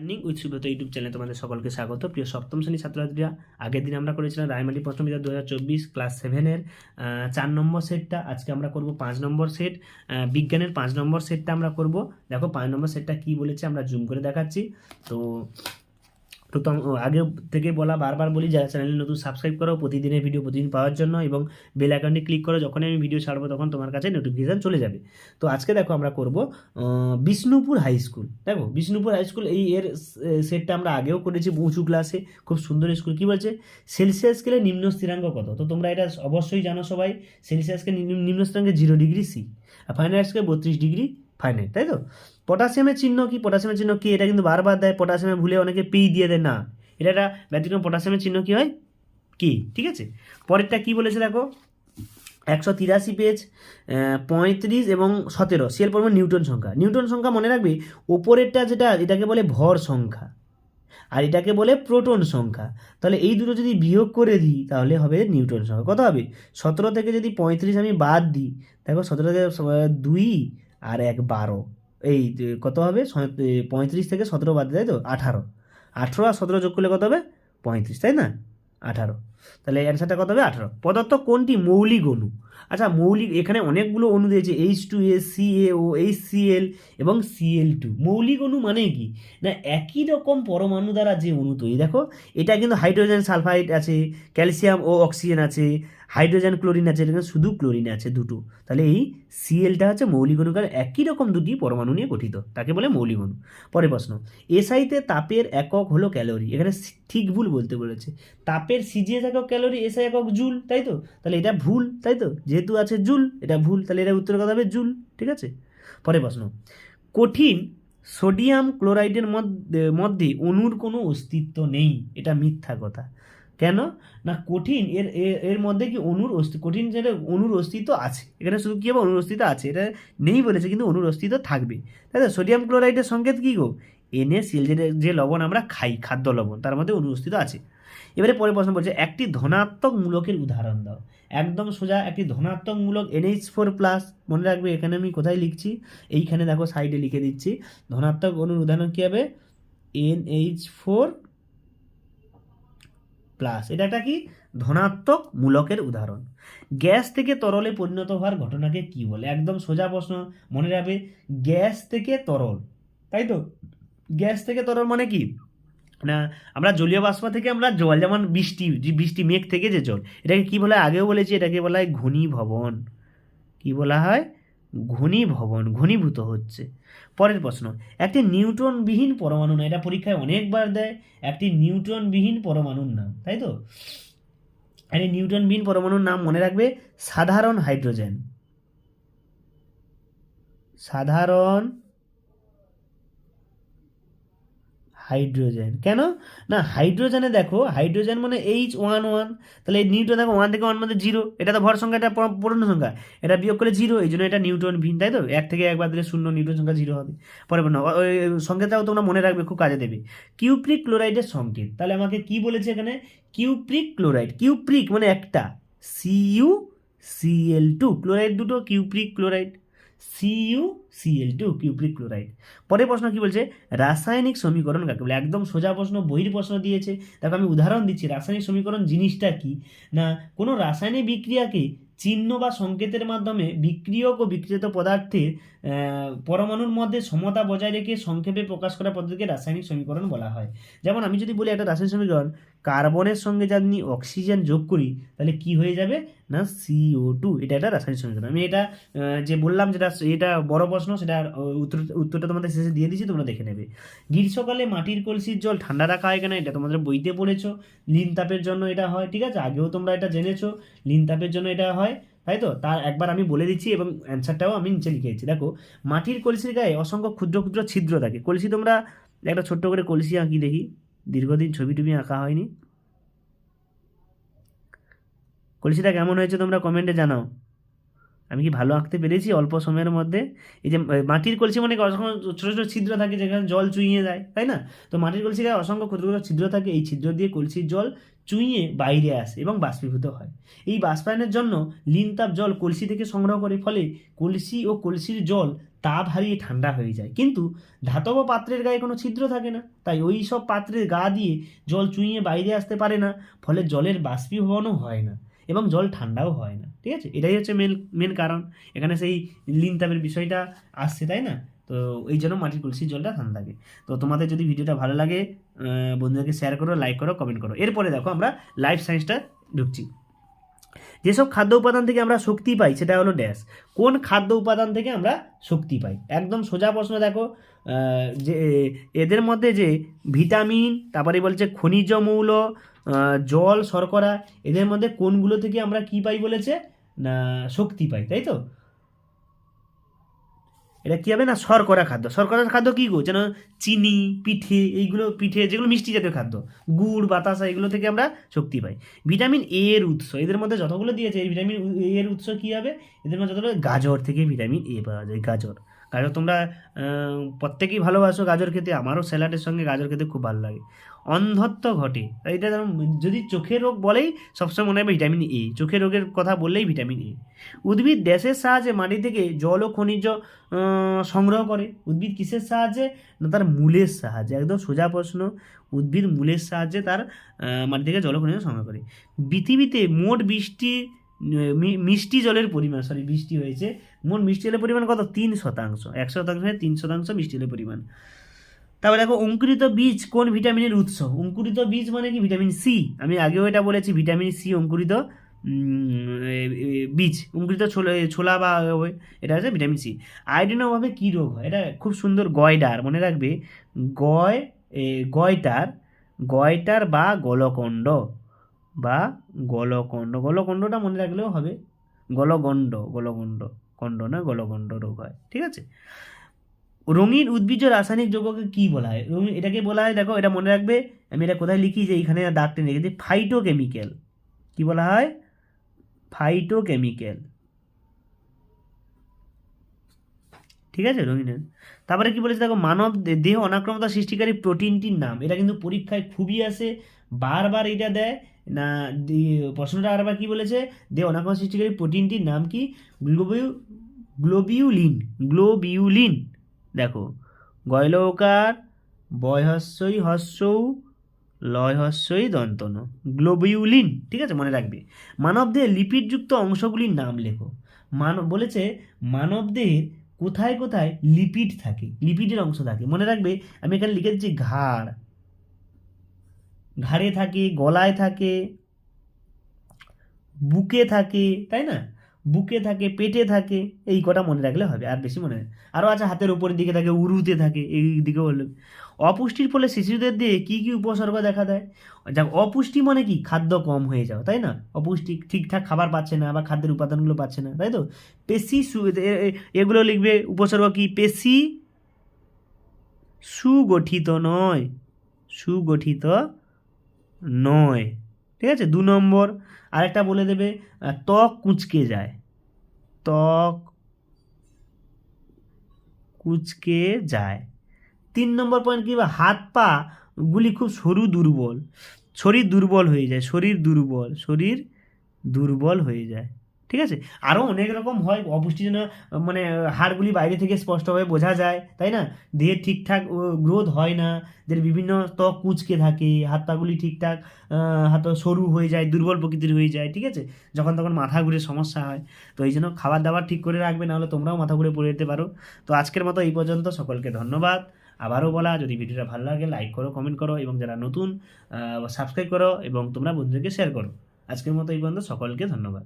Learning with Subrata YouTube চ্যানেলে তোমাদের সকলকে স্বাগত। প্রিয় সপ্তম শ্রেণি ছাত্রছাত্রীরা, আগের দিন আমরা করেছিলাম রায়মাটি বিদ্যা দু হাজার চব্বিশ ক্লাস সেভেনের চার নম্বর সেটটা আজকে আমরা করব পাঁচ নম্বর সেট বিজ্ঞানের পাঁচ নম্বর সেটটা আমরা করব। দেখো পাঁচ নম্বর সেটটা কি বলেছে আমরা জুম করে দেখাচ্ছি। তো তো আগে থেকে বলা, বারবার বলি, যারা চ্যানেলে নতুন সাবস্ক্রাইব করো, প্রতিদিনের ভিডিও প্রতিদিন পাওয়ার জন্য এবং বেল আইকনটি ক্লিক করো যখন আমি ভিডিও ছাড়বো তখন তোমার কাছে নোটিফিকেশান চলে যাবে। তো আজকে দেখো আমরা করব বিষ্ণুপুর হাই স্কুল দেখো, বিষ্ণুপুর হাই স্কুল এই এর সেটটা আমরা আগেও করেছি উঁচু ক্লাসে খুব সুন্দর স্কুল কী বলছে? সেলসিয়াস স্কেলে নিম্ন স্থিরাঙ্ক কত? তো তোমরা এটা অবশ্যই জানো সবাই সেলসিয়াসকে নিম্ন স্থিরাঙ্কে জিরো ডিগ্রি সি আর ফাইনাইটসকে বত্রিশ ডিগ্রি ফাইনাইট তাই তো পটাশিয়ামের চিহ্ন কি? পটাশিয়ামের চিহ্ন কি? এটা কিন্তু বারবার দেয় পটাশিয়ামে ভুলে অনেকে পি দিয়ে দেয় না। এটা একটা ব্যতিক্রম পটাশিয়ামের চিহ্ন কি হয়? কি ঠিক আছে? পরেরটা কি বলেছে দেখো? একশো তিরাশি পেজ পঁয়ত্রিশ এবং সতেরো। সিএল পড়বে নিউটন সংখ্যা। নিউটন সংখ্যা মনে রাখবে, ওপরেরটা যেটা, এটাকে বলে ভর সংখ্যা। আর এটাকে বলে প্রোটন সংখ্যা। তাহলে এই দুটো যদি বিয়োগ করে দিই, তাহলে হবে নিউটন সংখ্যা। কত হবে? সতেরো থেকে যদি পঁয়ত্রিশ আমি বাদ দিই, দেখো সতেরো থেকে দুই আর এক বারো। এই কত হবে? পঁয়ত্রিশ থেকে সতেরো বাদ তাই তো? আঠারো। আঠেরো আর সতেরো যোগ করলে কত হবে? পঁয়ত্রিশ, তাই না? আঠারো। তাহলে অ্যান্সারটা কত হবে? আঠারো। পদার্থ কোনটি মৌলিক অণু? আচ্ছা মৌলিক, এখানে অনেকগুলো অণু দিয়েছে H two A C A O H C L এবং সিএল টু মৌলিক অণু মানে কি? না, একই রকম পরমাণু দ্বারা যে অণু তৈরি, দেখো, এটা কিন্তু হাইড্রোজেন সালফাইড আছে, ক্যালসিয়াম ও অক্সিজেন আছে, হাইড্রোজেন ক্লোরিন আছে এটা শুধু ক্লোরিন আছে দুটো। তাহলে এই সিএলটা হচ্ছে মৌলিক অণু, কারণ একই রকম দুটি পরমাণু নিয়ে গঠিত, তাকে বলে মৌলিক অণু। পরে প্রশ্ন এসআইতে তাপের একক হলো ক্যালোরি, এখানে ঠিক ভুল বলতে বলেছে। তাপের সিজিএস একক ক্যালোরি এসআই একক জুল, তাই তো? তাহলে এটা ভুল, তাই তো? যেহেতু আছে জুল, এটা ভুল, তাহলে এটা উত্তর কথা হবে? জুল, ঠিক আছে? পরে প্রশ্ন। কঠিন সোডিয়াম ক্লোরাইডের মধ্যে মধ্যে অণুর কোনো অস্তিত্ব নেই, এটা মিথ্যা কথা। কেন? না, কঠিন, এর, এর- মধ্যে কি অণুর অস্তিত্ব কঠিন যেটা অণুর অস্তিত্ব আছে। এখানে শুধু কী হবে? অণুর অস্তিত্ব আছে। এটা নেই বলেছে, কিন্তু অণুর অস্তিত্ব থাকবে। তাই তো সোডিয়াম ক্লোরাইডের সংকেত কী গো? এনএসিএল যে যে লবণ আমরা খাই, খাদ্য লবণ, তার মধ্যে অস্তিত্ব আছে। এবারে পরে প্রশ্ন বলছে, একটি ধনাত্মক মূলকের উদাহরণ দাও। একদম সোজা, একটি ধনাত্মক মূলক এনএইচ ফোর প্লাস মনে রাখবে, এখানে আমি কোথায় লিখছি? এইখানে দেখো সাইডে লিখে দিচ্ছি। ধনাত্মক অণুর উদাহরণ কী হবে? এনএইচ ফোর প্লাস এটা একটা কি? ধনাত্মক মূলকের উদাহরণ। গ্যাস থেকে তরলে পরিণত হওয়ার ঘটনাকে কি বলে? একদম সোজা প্রশ্ন, মনে রাখবে, গ্যাস থেকে তরল, তাই তো? গ্যাস থেকে তরল মানে কি? না, আমরা জলীয় বাষ্প থেকে আমরা জল, যেমন বৃষ্টি, যে বৃষ্টি মেঘ থেকে যে জল, এটাকে কি বলা হয়? আগেও বলেছি, এটাকে বলা হয় ঘনীভবন। কি বলা হয়? ঘনীভবন, ঘনীভূত হচ্ছে। পরের প্রশ্ন, একটি নিউটনবিহীন পরমাণু না, এটা পরীক্ষায় অনেকবার দেয়, একটি নিউটনবিহীন পরমাণুর নাম, তাই তো? আর এই নিউটনবিহীন পরমাণুর নাম মনে রাখবে, সাধারণ হাইড্রোজেন। সাধারণ হাইড্রোজেন। কেন? না, হাইড্রোজেনে দেখো, হাইড্রোজেন মানে এইচ ওয়ান ওয়ান তাহলে এই নিউটন দেখো ওয়ান থেকে ওয়ান মধ্যে জিরো এটা তো ভর সংখ্যা, এটা প- পূর্ণ সংখ্যা, এটা বিয়োগ করে জিরো এই জন্য এটা নিউটন ভিন তাই তো? এক থেকে একবার দিলে শূন্য নিউটন সংখ্যা জিরো হবে। পরে ওই সংকেতটাও তোমরা মনে রাখবে, খুব কাজে দেবে। কিউপ্রিক ক্লোরাইডের সংকেত, তাহলে আমাকে কি বলেছে এখানে? কিউপ্রিক ক্লোরাইড কিউপ্রিক মানে একটা C U CL two chloride দুটো cupric chloride CU CL two chloride পরের প্রশ্ন কি বলছে? রাসায়নিক সমীকরণ কাকে বলে? একদম সোজা প্রশ্ন, বহির প্রশ্ন দিয়েছে। দেখো আমি উদাহরণ দিচ্ছি, রাসায়নিক সমীকরণ জিনিসটা কি? না, কোনো রাসায়নিক বিক্রিয়াকে চিহ্ন বা সংকেতের মাধ্যমে বিক্রিয়ক ও বিক্রিত পদার্থের পরমাণুর মধ্যে সমতা বজায় রেখে সংক্ষেপে প্রকাশ করা পদ্ধতিকে রাসায়নিক সমীকরণ বলা হয়। যেমন আমি যদি বলি একটা রাসায়নিক সমীকরণ, কার্বনের সঙ্গে যদি অক্সিজেন যোগ করি, তাহলে কি হয়ে যাবে? না সিও টু এটা একটা রাসায়নিক সমীকরণ। আমি এটা যে বললাম যেটা, এটা বড় প্রশ্ন, সেটা উত্তর, উত্তরটা তোমাদের শেষে দিয়ে দিচ্ছি তোমরা দেখে নেবে। গ্রীষ্মকালে মাটির কলসির জল ঠান্ডা রাখা হয় কেন? এটা তোমাদের বইতে পড়েছো। লিন তাপের জন্য এটা হয়, ঠিক আছে? আগেও তোমরা এটা জেনেছো। লিন তাপের জন্য এটা হয়। তাই তো তার একবার আমি বলে দিচ্ছি এবং অ্যান্সারটাও আমি নিচে লিখেছি দেখো, মাটির কলসির গায়ে অসংখ্য ক্ষুদ্র ক্ষুদ্র ছিদ্র থাকে। কলসি তোমরা একটা ছোট্ট করে কলসি আঁকি দেখি। দীর্ঘদিন ছবি টুবি আঁকা হয়নি। কলসিটা কেমন হয়েছে তোমরা কমেন্টে জানাও। আমি কি ভালো আঁকতে পেরেছি অল্প সময়ের মধ্যে? এই যে মাটির কলসি মানে অসংখ্য ছোটো ছোটো ছিদ্র থাকে যেখানে জল চুইয়ে যায়, তাই না? তো মাটির কলসি গায়ে অসংখ্য ক্ষুদ্র ক্ষুদ্র ছিদ্র থাকে, এই ছিদ্র দিয়ে কলসির জল চুইয়ে বাইরে আসে এবং বাষ্পীভূত হয়। এই বাষ্পায়নের জন্য লিন তাপ জল কলসি থেকে সংগ্রহ করে, ফলে কলসি ও কলসির জল তাপ হারিয়ে ঠান্ডা হয়ে যায়। কিন্তু ধাতব পাত্রের গায়ে কোনো ছিদ্র থাকে না, তাই ওই সব পাত্রের গা দিয়ে জল চুইয়ে বাইরে আসতে পারে না, ফলে জলের বাষ্পীভবনও হয় না। এবং জল ঠান্ডাও হয় না, ঠিক আছে? এটাই হচ্ছে মেন মেন কারণ। এখানে সেই লিন তাপের বিষয়টা আসছে, তাই না? তো এই জন্য মাটির কলসির জলটা ঠান্ডা থাকে তো তোমাদের যদি ভিডিওটা ভালো লাগে বন্ধুদেরকে শেয়ার করো লাইক করো কমেন্ট করো। এরপরে দেখো আমরা লাইফ সায়েন্সটা ঢুকছি। যেসব খাদ্য উপাদান থেকে আমরা শক্তি পাই, সেটা হলো ড্যাশ কোন খাদ্য উপাদান থেকে আমরা শক্তি পাই? একদম সোজা প্রশ্ন দেখো যে, এদের মধ্যে যে ভিটামিন, তারপরে বলছে খনিজ মৌল জল, শর্করা, এদের মধ্যে কোনগুলো থেকে আমরা কি পাই বলেছে? না, শক্তি পাই, তাই তো? এটা কী হবে না? শর্করা খাদ্য। শর্করা খাদ্য কী গো? যেন চিনি, পিঠে, এইগুলো পিঠে, যেগুলো মিষ্টি জাতীয় খাদ্য, গুড়, বাতাসা, এগুলো থেকে আমরা শক্তি পাই। ভিটামিন এ এর উৎস, এদের মধ্যে যতগুলো দিয়েছে, এই ভিটামিন এ এর উৎস কী হবে? এদের মধ্যে যতগুলো, গাজর থেকে ভিটামিন এ পাওয়া যায়, গাজর। গাজর তোমরা প্রত্যেকেই ভালোবাসো গাজর খেতে, আমারও স্যালাডের সঙ্গে গাজর খেতে খুব ভালো লাগে। অন্ধত্ব ঘটে। এটা যদি চোখের রোগ বলেই সবসময় মনে হবে ভিটামিন এ চোখের রোগের কথা বললেই ভিটামিন এ উদ্ভিদ দেশের সাহায্যে মাটি থেকে জল ও খনিজ সংগ্রহ করে। উদ্ভিদ কিসের সাহায্যে? না, তার মূলের সাহায্যে। একদম সোজা প্রশ্ন। উদ্ভিদ মূলের সাহায্যে তার মাটি থেকে জল ও খনিজ সংগ্রহ করে। পৃথিবীতে মোট বৃষ্টি মিষ্টি জলের পরিমাণ সরি বৃষ্টি হয়েছে। মোট মিষ্টি জলের পরিমাণ কত? তিন শতাংশ। এক শতাংশ তিন শতাংশ মিষ্টি জলের পরিমাণ। তারপরে দেখো, অঙ্কুরিত বীজ কোন ভিটামিনের উৎস? অঙ্কুরিত বীজ মানে কি? Vitamin C. আমি আগেও এটা বলেছি, ভিটামিন সি, অঙ্কুরিত বীজ। অঙ্কুরিত ছোলা ছোলা বা এটা হচ্ছে ভিটামিন সি। আয়োডিনের অভাবে কী রোগ হয়? এটা খুব সুন্দর গয়ডার, মনে রাখবে। গয় গয়টার গয়টার বা গলকণ্ড। বা গলকণ্ড। গলকণ্ডটা মনে রাখলেও হবে। গলগণ্ড গলগণ্ড। কণ্ড না গলগণ্ড রোগ হয়। ঠিক আছে? রঙিন উদ্ভিজ্জ রাসায়নিক যৌগকে কি বলা হয়? রঙিন, এটাকে বলা হয়, দেখো, এটা মনে রাখবে, আমি এটা কোথায় লিখি যে এখানে দাগ টেনে রেখেছি ফাইটোকেমিক্যাল কি বলা হয়? ফাইটোকেমিক্যাল ঠিক আছে রঙিনের তারপরে কি বলেছে, দেখো, মানব দেহ অনাক্রমতা সৃষ্টিকারী প্রোটিনটির নাম। এটা কিন্তু পরীক্ষায় খুবই আসে, বারবার এটা দেয় না, দি- প্রশ্নটা আরবার কি বলেছে? দেহ অনাক্রমতা সৃষ্টিকারী প্রোটিনটির নাম কি? গ্লোবিউ গ্লোবিউলিন গ্লোবিউলিন। দেখো, গয়লকার বয় হস্যই হস্যৌ লয় হস্যই দন্তন। গ্লোবিউলিন, ঠিক আছে, মনে রাখবে। মানবদেহের লিপিডযুক্ত অংশগুলির নাম লেখো। মানব বলেছে মানবদেহের কোথায় কোথায় লিপিড থাকে, লিপিডের অংশ থাকে। মনে রাখবে, আমি এখানে লিখে দিচ্ছি ঘাড়। ঘাড়ে থাকে, গলায় থাকে, বুকে থাকে, তাই না? বুকে থাকে, পেটে থাকে, এই কটা মনে রাখলে হবে, আর বেশি মনে আরও আছে, হাতের উপরের দিকে থাকে, উরুতে থাকে, এই দিকে বললে অপুষ্টির ফলে শিশুদের দিয়ে কী কী উপসর্গ দেখা দেয়? যাক, অপুষ্টি মানে কি? খাদ্য কম হয়ে যাওয়া, তাই না? অপুষ্টি ঠিকঠাক খাবার পাচ্ছে না, বা খাদ্যের উপাদানগুলো পাচ্ছে না, তাই তো? পেশি এগুলো লিখবে উপসর্গ কি? পেশি সুগঠিত নয়। সুগঠিত নয়। ঠিক আছে? দু নম্বর, আরেকটা বলে দেবে ত্বক কুঁচকে যায়। ত্বক কুচকে যায়। তিন নম্বর পয়েন্ট কী? হাত পা, গুলি খুব সরু দুর্বল। শরীর দুর্বল হয়ে যায়, শরীর দুর্বল শরীর দুর্বল হয়ে যায়। ঠিক আছে? আরও অনেক রকম হয় অপুষ্টির জন্য মানে হাড়গুলি বাইরে থেকে স্পষ্টভাবে বোঝা যায়, তাই না? দেহের ঠিকঠাক গ্রোথ হয় না দের বিভিন্ন ত্বক কুঁচকে থাকে, হাত পাগুলি ঠিকঠাক হাত সরু হয়ে যায়, দুর্বল প্রকৃতির হয়ে যায়, ঠিক আছে? যখন তখন মাথা ঘুরে সমস্যা হয়, তো এই জন্য খাবার দাবার ঠিক করে রাখবে, নাহলে তোমরাও মাথা ঘুরে পড়ে যেতে পারো। তো আজকের মতো এই পর্যন্ত, সকলকে ধন্যবাদ। আবারও বলা, যদি ভিডিওটা ভালো লাগে লাইক করো কমেন্ট করো, এবং যারা নতুন সাবস্ক্রাইব করো, এবং তোমরা বন্ধুদেরকে শেয়ার করো। আজকের মতো এই পর্যন্ত, সকলকে ধন্যবাদ।